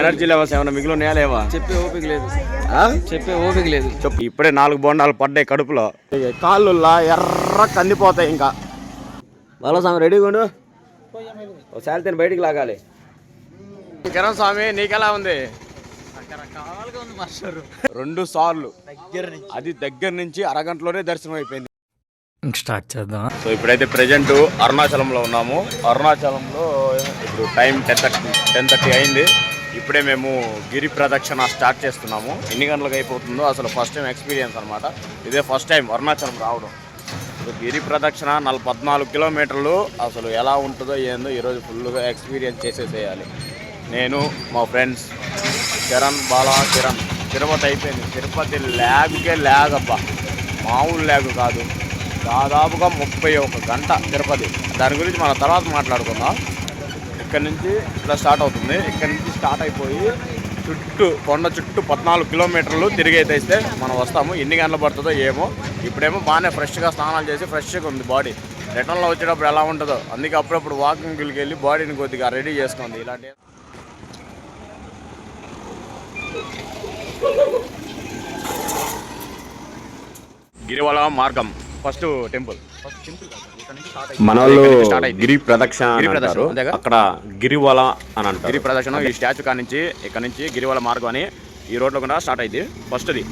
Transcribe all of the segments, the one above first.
Energy levels ఏమైనా మిగిలి ఉన్నాయా లేవా? చెప్పే ఓపిక లేదు? చెప్పే ఓపిక లేదు. చెప్పు. ఇప్పుడే నాలుగు బొండాలు పడ్డాయి కడుపులో. కాళ్ళు ఎర్ర కందిపోతాయి ఇంకా. బాలస్వామి రెడీగా ఉండు. ఒకసారి తిని బయటికి లాగాలి. కిరణ్ స్వామి నీకెలా ఉంది? రకరకాలుగా ఉంది మాస్టర్ రెండు సార్లు. అది దగ్గర నుంచి అరగంటలోనే దర్శనం అయిపోయింది. స్టార్ట్ చేద్దాం సో ఇప్పుడైతే ప్రజెంట్ అరుణాచలంలో ఉన్నాము. అరుణాచలంలో ఇప్పుడు time ten thirty ten thirty అయింది. ఇప్పుడే మేము గిరి ప్రదక్షిణ స్టార్ట్ చేస్తున్నాము. ఎన్ని గంటలకు అయిపోతుందో అసలు ఫస్ట్ టైం ఎక్స్పీరియన్స్ అనమాట ఇదే ఫస్ట్ టైం అరుణాచలం రావడం. గిరి ప్రదక్షిణ నలభై పద్నాలుగు కిలోమీటర్లు అసలు ఎలా ఉంటుందో ఏందో ఈరోజు ఫుల్గా ఎక్స్పీరియన్స్ చేసేసేయాలి. నేను మా ఫ్రెండ్స్ చరణ్ బాలా కిరణ్. తిరుపతి అయిపోయింది. తిరుపతి ల్యాగ్కే ల్యాగ్ అబ్బా. మామూలు ల్యాగ్ కాదు. దాదాపుగా ముప్పై ఒక గంట తిరుపతి. దాని గురించి మన తర్వాత మాట్లాడుకుందాం. ఇక్కడ నుంచి ఇట్లా స్టార్ట్ అవుతుంది. ఇక్కడ నుంచి స్టార్ట్ అయిపోయి చుట్టూ కొండ చుట్టూ పద్నాలుగు కిలోమీటర్లు తిరిగి అయితే ఇస్తే మనం వస్తాము. ఎన్ని గంటలు పడుతుందో ఏమో. ఇప్పుడేమో బాగానే ఫ్రెష్గా స్నానాలు చేసి ఫ్రెష్గా ఉంది బాడీ. రిటర్న్లో వచ్చేటప్పుడు ఎలా ఉంటుందో. అందుకే అప్పుడప్పుడు వాకింగ్కి వెళ్ళి బాడీని కొద్దిగా రెడీ చేసుకుంది. ఇలాంటి గిరివల మార్గం ఫస్ట్ టెంపుల్. మన స్టార్ట్ అయింది. గిరి ప్రదక్షిణ అంటారు? అక్కడ గిరివల అని అంటారు. గిరి ప్రదక్షిణ ఈ స్టాచ్యూ కాడ నుంచి ఇక్కడ నుంచి గిరివల మార్గం అని ఈ రోడ్లో కూడా స్టార్ట్ అయింది. ఫస్ట్ది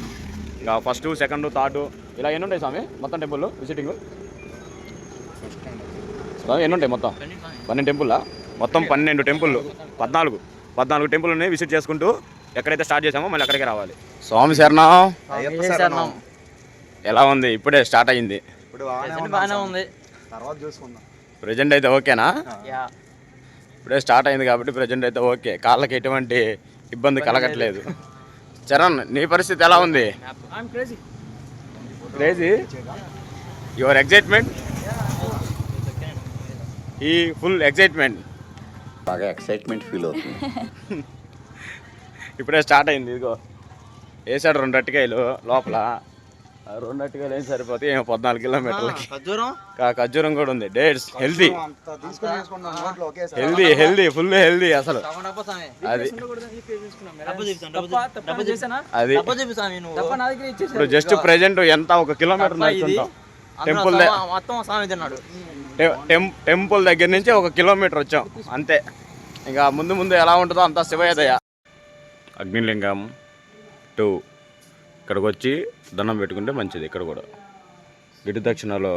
ఇంకా ఫస్ట్ సెకండ్ థర్డ్ ఇలా ఎన్ని ఉంటాయి స్వామి? మొత్తం టెంపుల్ విజిటింగ్ ఎన్ని ఉంటాయి మొత్తం? పన్నెండు టెంపుల్లా మొత్తం పన్నెండు టెంపుల్ పద్నాలుగు. పద్నాలుగు టెంపుల్ని విజిట్ చేసుకుంటూ ఎక్కడైతే స్టార్ట్ చేసామో మళ్ళీ అక్కడికే రావాలి. స్వామి శరణం. ఎలా ఉంది? ఇప్పుడే స్టార్ట్ అయింది. బాగానే ఉంది. ప్రజెంట్ అయితే ఓకేనా? యా. ఇప్పుడే స్టార్ట్ అయింది కాబట్టి ప్రజెంట్ అయితే ఓకే. కాళ్ళకి ఎటువంటి ఇబ్బంది కలగట్లేదు. చరణ్ నీ పరిస్థితి ఎలా ఉంది? క్రేజీ యువర్ ఎగ్జైట్మెంట్ ఈ ఫుల్ ఎగ్జైట్మెంట్ బాగా ఎక్సైట్మెంట్ ఫీల్ అవుతుంది. ఇప్పుడే స్టార్ట్ అయింది ఇదిగో. వేసాడు రెండు అట్టికాయలు లోపల. ఆ రెండు అట్టికాయలు ఏం సరిపోతాయి. ఏమో పద్నాలుగు కిలోమీటర్లకి. ఖర్జూరం? కూడా ఉంది. Dates healthy healthy. Healthy full healthy అసలు. అది. అది. ఇప్పుడు జస్ట్ ప్రెజెంట్ ఎంత ఒక కిలోమీటర్ నడుచుంటాం టెంపుల్ టెంపుల్ దగ్గర నుంచి ఒక కిలోమీటర్ వచ్చాం. అంతే. ఇంకా ముందు ముందు ఎలా ఉంటుందో అంతా శివయదయ అగ్నిలింగం టూ. ఇక్కడికి వచ్చి దండం పెట్టుకుంటే మంచిది ఇక్కడ కూడా. గిరి దక్షిణలో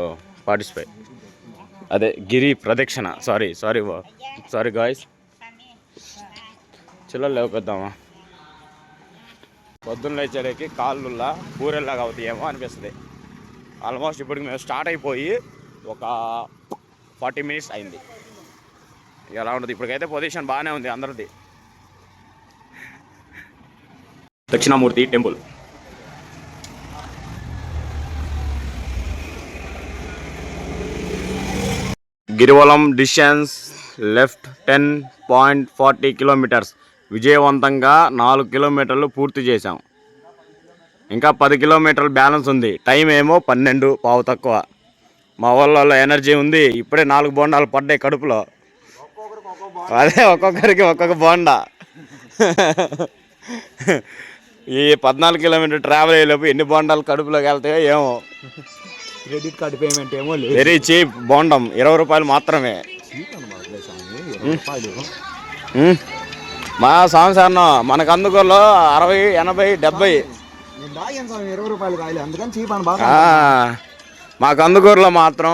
పార్టిసిపేట్. అదే గిరి ప్రదక్షిణ. సారీ సారీ సారీ గాయస్ చిల్లలు లేకపోద్దామా పొద్దున్న లేచేటికి కాళ్ళుల్లా అవుతాయి అవుతాయేమో అనిపిస్తుంది. ఆల్మోస్ట్ ఇప్పటికి మేము స్టార్ట్ అయిపోయి ఒక ఫార్టీ మినిట్స్ అయింది. ఎలా ఉంటుంది? ఇప్పటికైతే పొజిషన్ బాగానే ఉంది అందరిది. Dakshinamurthy temple. Girivalam distance left ten point forty kilometres. విజయవంతంగా నాలుగు కిలోమీటర్లు పూర్తి చేశాం. ఇంకా పది కిలోమీటర్లు బ్యాలెన్స్ ఉంది. టైం ఏమో పన్నెండు పావు తక్కువ. మా వాళ్ళలో ఎనర్జీ ఉంది. ఇప్పుడే నాలుగు బోండాలు పడ్డాయి కడుపులో. అదే ఒక్కొక్కరికి ఒక్కొక్క బోండా. ఈ పద్నాలుగు కిలోమీటర్ ట్రావెల్ అయ్యేలోపు ఎన్ని బోండాలు కడుపులోకి వెళ్తాయో ఏమో. క్రెడిట్ కార్డ్ పేమెంట్ ఏమో లేదు. వెరీ చీప్ బోండం. ఇరవై రూపాయలు మాత్రమే. మా సంవత్సరం మనకు అందుకోలో అరవై ఎనభై డెబ్బై. నేను తాగాను స్వామి ఇరవై రూపాయలు కాయలు. అందుకని చీప్ అని బాగా ఆ, మాకు అందుకూరులో మాత్రం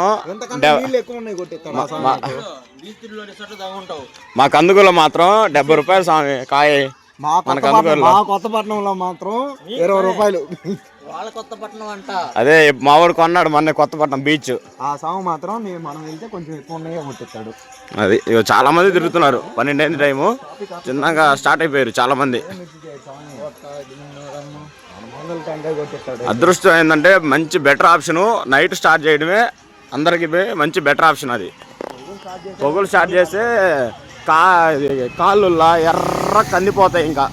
మాకు? అందుకూరులో మాత్రం డెబ్బై రూపాయలు స్వామి కాయ. మా మనకు అందుకూరులో మా కొత్తపట్నంలో మాత్రం ఇరవై రూపాయలు. వాళ్ళ కొత్త పట్టణం అంట. అదే మావాడు కొన్నాడు మొన్న కొత్తపట్నం బీచ్. ఆ సాగు మాత్రం మనం వెళ్తే కొంచెం ఎక్కువ కొట్టిస్తాడు అది ఇగో చాలా మంది తిరుగుతున్నారు. పన్నెండైంది టైము. చిన్నగా స్టార్ట్ అయిపోయారు చాలా మంది. అదృష్టం ఏంటంటే మంచి బెటర్ ఆప్షను నైట్ స్టార్ట్ చేయడమే. అందరికి పోయి మంచి బెటర్ ఆప్షన్ అది. పొగులు స్టార్ట్ చేస్తే కా కాళ్ళు ఎర్ర కందిపోతాయి ఇంకా.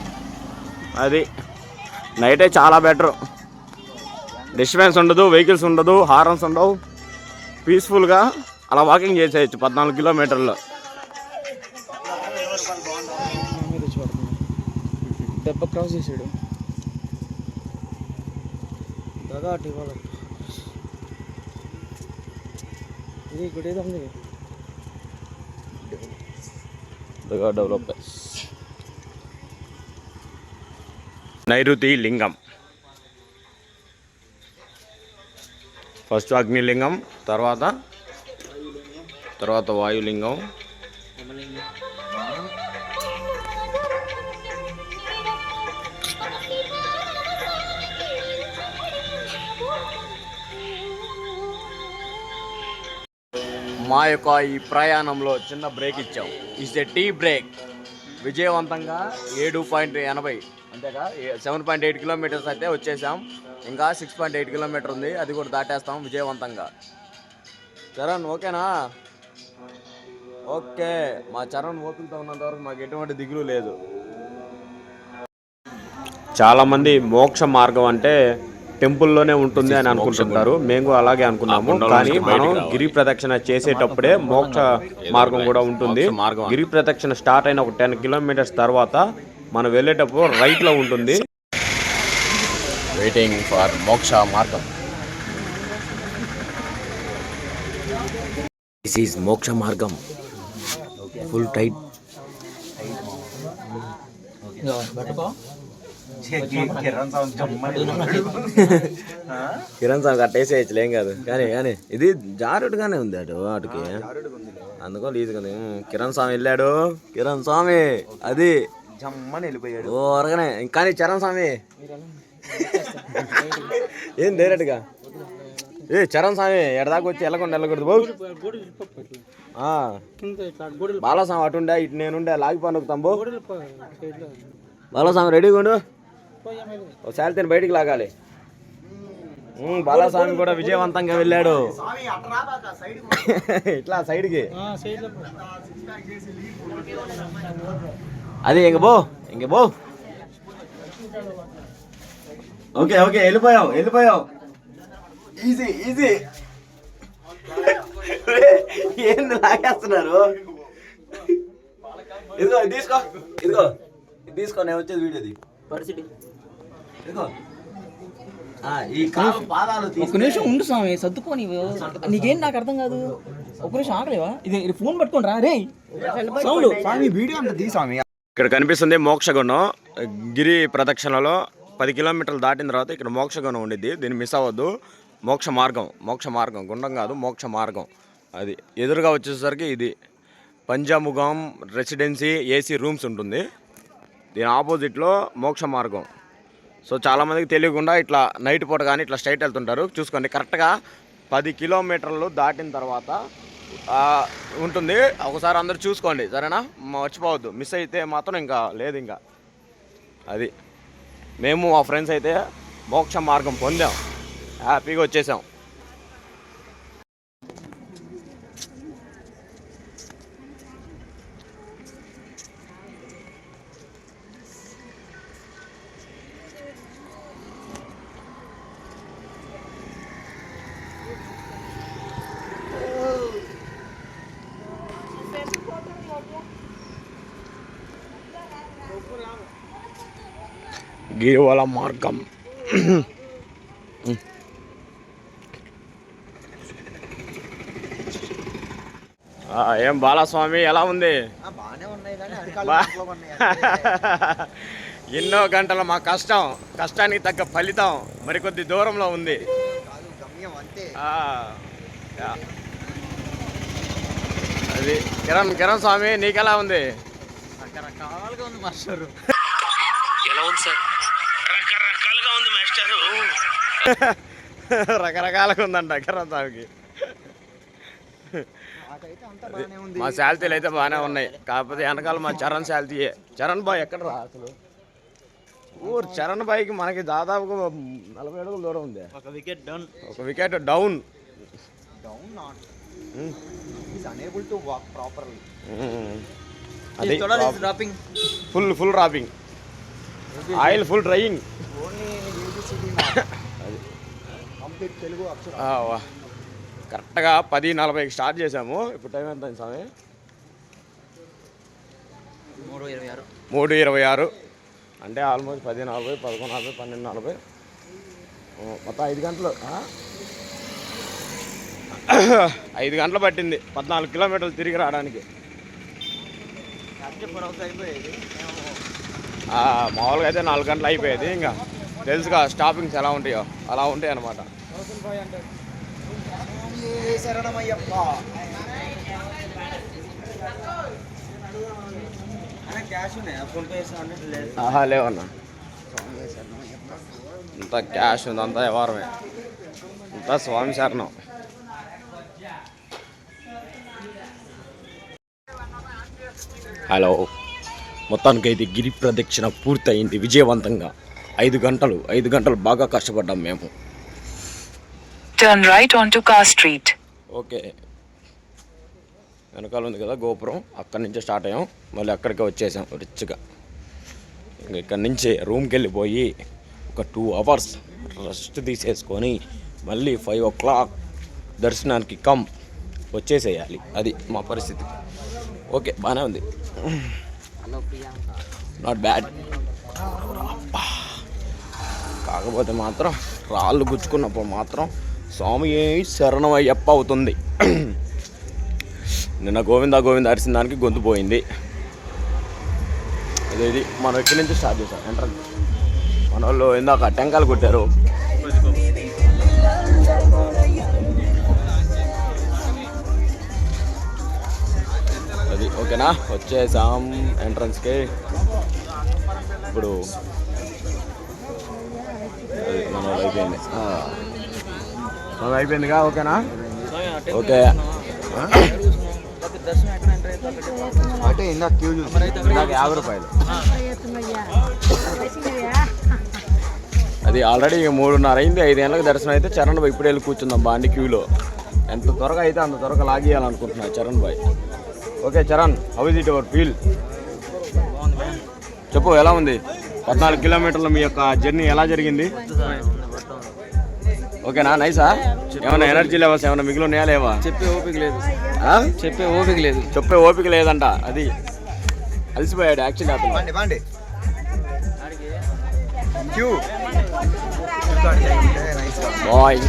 అది నైటే చాలా బెటర్. డిస్టర్బెన్స్ ఉండదు వెహికల్స్ ఉండదు హారన్స్ ఉండవు. పీస్ఫుల్గా అలా వాకింగ్ చేసేయచ్చు పద్నాలుగు కిలోమీటర్లు. దెబ్బ క్రాస్ చేసాడు. అటు ఇవ్వాలి? ఇది ఉంది. డెవలప్. నైరుతి లింగం. ఫస్ట్ అగ్నిలింగం తర్వాత తర్వాత వాయులింగం. మా యొక్క ఈ ప్రయాణంలో చిన్న బ్రేక్ ఇచ్చాం. ఇస్ ఎ టీ బ్రేక్ విజయవంతంగా ఏడు పాయింట్ ఎనభై అంతేగా? సెవెన్ పాయింట్ ఎయిట్ కిలోమీటర్స్ అయితే వచ్చేసాం. ఇంకా సిక్స్ పాయింట్ ఎయిట్ కిలోమీటర్ ఉంది. అది కూడా దాటేస్తాం విజయవంతంగా. చరణ్ ఓకేనా? ఓకే. మా చరణ్ ఓపికతో ఉన్నంత వరకు మాకు ఎటువంటి దిగులు లేదు. చాలామంది మోక్ష మార్గం అంటే టెంపుల్లోనే ఉంటుంది అని అనుకుంటుంటారు. మేము కూడా అలాగే అనుకున్నాము. కానీ మనం గిరి ప్రదక్షిణ చేసేటప్పుడే మోక్ష మార్గం కూడా ఉంటుంది. గిరి ప్రదక్షిణ స్టార్ట్ అయిన ఒక టెన్ కిలోమీటర్స్ తర్వాత మనం వెళ్ళేటప్పుడు రైట్లో ఉంటుంది. వెయిటింగ్ ఫర్ మోక్ష మార్గం దిస్ ఈజ్ మోక్ష మార్గం ఫుల్ టైట్ కిరణ్ స్వామి కట్టేసేయచ్చు ఏం కాదు. కానీ కానీ ఇది జారుడుగానే ఉంది అటు వాటికి అందుకో లీజుగా కిరణ్ స్వామి వెళ్ళాడు. కిరణ్ స్వామి అది. జమ్మని వెళ్ళిపోయాడు. ఓ అరగనే కానీ చరణ్ స్వామి ఏం డైరెక్ట్గా? ఏ చరణ్ స్వామి ఎడదాకా వచ్చి వెళ్ళకుండా వెళ్ళకూడదు బాబు బాలస్వామి అటుండే ఇటు నేనుండే లాగిపోను పనుకుతాం బో. బాలస్వామి రెడీగా ఉండు. ఒకసారి తిని బయటికి లాగాలి. బాలస్వామి కూడా విజయవంతంగా వెళ్ళాడు. ఇట్లా సైడ్కి. అది ఇంక బో ఇంక బో. ఓకే ఓకే వెళ్ళిపోయావు వెళ్ళిపోయావు. ఈజీ ఈజీ ఏంది లాగేస్తున్నారు? ఇదిగో ఇది తీసుకో ఇదిగో ఇది తీసుకో నేను వచ్చేది వీడియోది. పరిస్థితి. ఇదిగో. ఒక నిమిషం ఉండు స్వామి సర్దుకోని నీకేం నాకు అర్థం కాదు? ఒక నిమిషం ఆగలేవా? ఇది ఫోన్ పట్టుకోండి రా రే సౌండ్. స్వామి వీడియో అంత తీ స్వామి. ఇక్కడ కనిపిస్తుంది మోక్షగుణం గిరి ప్రదక్షిణలో పది కిలోమీటర్లు దాటిన తర్వాత ఇక్కడ మోక్షగుణం ఉండిద్ది. దీన్ని మిస్ అవ్వద్దు. మోక్ష మార్గం మోక్ష మార్గం గుండం కాదు మోక్ష మార్గం. అది ఎదురుగా వచ్చేసరికి ఇది పంజాముగం రెసిడెన్సీ ఏసీ రూమ్స్ ఉంటుంది. దీని ఆపోజిట్లో మోక్ష మార్గం. సో చాలామందికి తెలియకుండా ఇట్లా నైట్ పూట కానీ ఇట్లా స్ట్రైట్ వెళ్తుంటారు. చూసుకోండి కరెక్ట్గా పది కిలోమీటర్లు దాటిన తర్వాత ఉంటుంది. ఒకసారి అందరు చూసుకోండి సరేనా? మర్చిపోవద్దు. మిస్ అయితే మాత్రం ఇంకా లేదు ఇంకా. అది. మేము మా ఫ్రెండ్స్ అయితే మోక్ష మార్గం పొందాం. హ్యాపీగా వచ్చేసాం. గిరివల మార్గం. ఆ, ఏం బాలస్వామి ఎలా ఉంది? ఎన్నో గంటల మా కష్టం కష్టానికి తగ్గ ఫలితం మరికొద్ది దూరంలో ఉంది. కాదు గమ్యం అంతే. ఆ, యా. అది కిరణ్ కిరణ్ స్వామి నీకెలా ఉంది? రకరకాలుగా ఉంది మాస్టర్. రకరకాలుగా ఉందంట కిరణ్ స్వామికి మా శాలతీలు అయితే బాగానే ఉన్నాయి. కాకపోతే వెనకాల మా చరణ్ శాలతీయే చరణ్ బాయ్ ఎక్కడ రా అసలు? ఊరు చరణ్ బాయ్కి మనకి దాదాపుగా నలభై అడుగుల దూరం ఉంది. ఒక వికెట్ డన్ ఒక wicket down down not unable to walk properly అది dropping full full wrapping oil full drying only complete Telugu అక్షరం కరెక్ట్గా పది నలభైకి స్టార్ట్ చేసాము ఇప్పుడు టైం ఎంత అయింది స్వామి? మూడు ఇరవై ఆరు. మూడు ఇరవై ఆరు. అంటే ఆల్మోస్ట్ పది నలభై పదకొండు నలభై పన్నెండు నలభై. మొత్తం ఐదు గంటలు. ఆ? ఐదు గంటలు పట్టింది. పద్నాలుగు కిలోమీటర్లు తిరిగి రావడానికి. ఆ, మామూలుగా అయితే నాలుగు గంటలు అయిపోయేది. ఇంకా తెలుసుగా స్టాపింగ్స్ ఎలా ఉంటాయో. అలా ఉంటాయి అన్నమాట శరణమయ్యప్ప. క్యాష్ లేవన్నా ఉంది అంతా వ్యవహారమే. అంతా స్వామి శరణం. హలో. మొత్తానికి అయితే గిరి ప్రదక్షిణ పూర్తయింది విజయవంతంగా. ఐదు గంటలు ఐదు గంటలు బాగా కష్టపడ్డాం మేము. Turn right on to car street okay. వెనకాల ఉంది కదా గోపురం. అక్కడి నుంచే స్టార్ట్ అయ్యాం. మళ్ళీ అక్కడికే వచ్చేసాం రిచ్గా. ఇంకా ఇక్కడి నుంచి రూమ్కి వెళ్ళిపోయి ఒక టూ అవర్స్ రెస్ట్ తీసేసుకొని మళ్ళీ ఫైవ్ ఓ క్లాక్ దర్శనానికి కమ్ వచ్చేసేయాలి. అది మా పరిస్థితి. ఓకే బాగానే ఉంది. నాట్ బ్యాడ్ కాకపోతే మాత్రం రాళ్ళు గుచ్చుకున్నప్పుడు మాత్రం స్వామి శరణమయ్యప్ప అవుతుంది. నిన్న గోవింద గోవింద అరిసిన దానికి గొంతు పోయింది. అదే ఇది మనం ఇక్కడి నుంచి స్టార్ట్ చేసాం ఎంట్రన్స్ మన వాళ్ళు ఇందాక టెంకాయలు కొట్టారు. అది ఓకేనా? వచ్చేసాం ఎంట్రన్స్కి. ఇప్పుడు మన వాళ్ళు అయిపోయింది. మనం అయిపోయిందిగా ఓకేనా? ఓకే. అంటే ఇందాక క్యూ చూసి యాభై రూపాయలు. అది ఆల్రెడీ మూడున్నర అయింది ఐదేళ్ళకి దర్శనం అయితే చరణ్ బాయ్ ఇప్పుడు వెళ్ళి కూర్చుందాం బాండి క్యూలో. ఎంత త్వరగా అయితే అంత త్వరగా లాగేయాలనుకుంటున్నా Charan bye. Okay Charan how is it our feel చెప్పు ఎలా ఉంది? పద్నాలుగు కిలోమీటర్ల మీ యొక్క జర్నీ ఎలా జరిగింది? ఓకేనా? నైసా? ఏమైనా ఎనర్జీ లెవెల్స్ ఏమైనా మిగిలి ఉన్నాయా లేవా? చెప్పే ఓపిక లేదు. ఆ? చెప్పే ఓపిక లేదు. చెప్పే ఓపిక లేదంట అది. అలసిపోయాడు యాక్చువల్లీ అతను. బాయ్.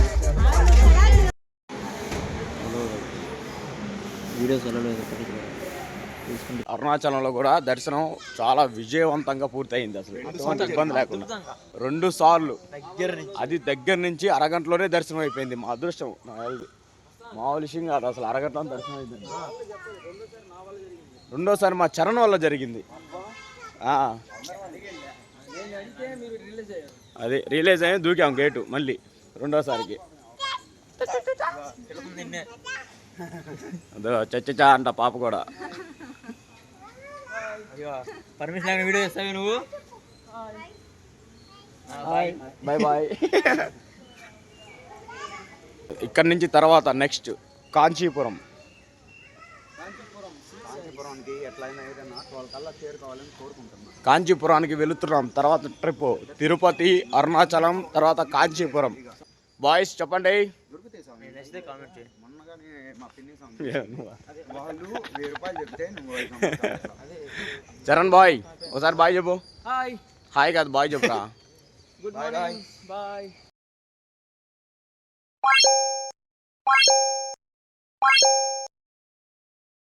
వీడియోస్ వెళ్ళలేదు అరుణాచలంలో కూడా దర్శనం చాలా విజయవంతంగా పూర్తయింది అసలు. ఎటువంటి ఇబ్బంది లేకుండా. రెండు సార్లు. అది దగ్గర నుంచి అరగంటలోనే దర్శనం అయిపోయింది. మా అదృష్టం మామూలు విషయం కాదు అసలు అరగంటలో దర్శనం అయిపోయింది. రెండోసారి మా చరణ్ వల్ల జరిగింది. అది రిలీజ్ అయ్యి దూకాం గేటు మళ్ళీ రెండోసారికి. అదో చచ్చచా అంట పాప కూడా. పర్మిషన్ లేని వీడియో చేస్తావు నువ్వు? బాయ్ బాయ్ ఇక్కడ నుంచి తర్వాత నెక్స్ట్ కాంచీపురం. కాంచీపురానికి వెళుతున్నాం. తర్వాత ట్రిప్ తిరుపతి అరుణాచలం తర్వాత కాంచీపురం. బాయ్స్ చెప్పండి. చరణ్ బాయ్ ఒకసారి బాయ్ చెప్పు. హాయ్. హాయ్ కాదు బాయ్ చెప్పురా. Good Bye, morning bye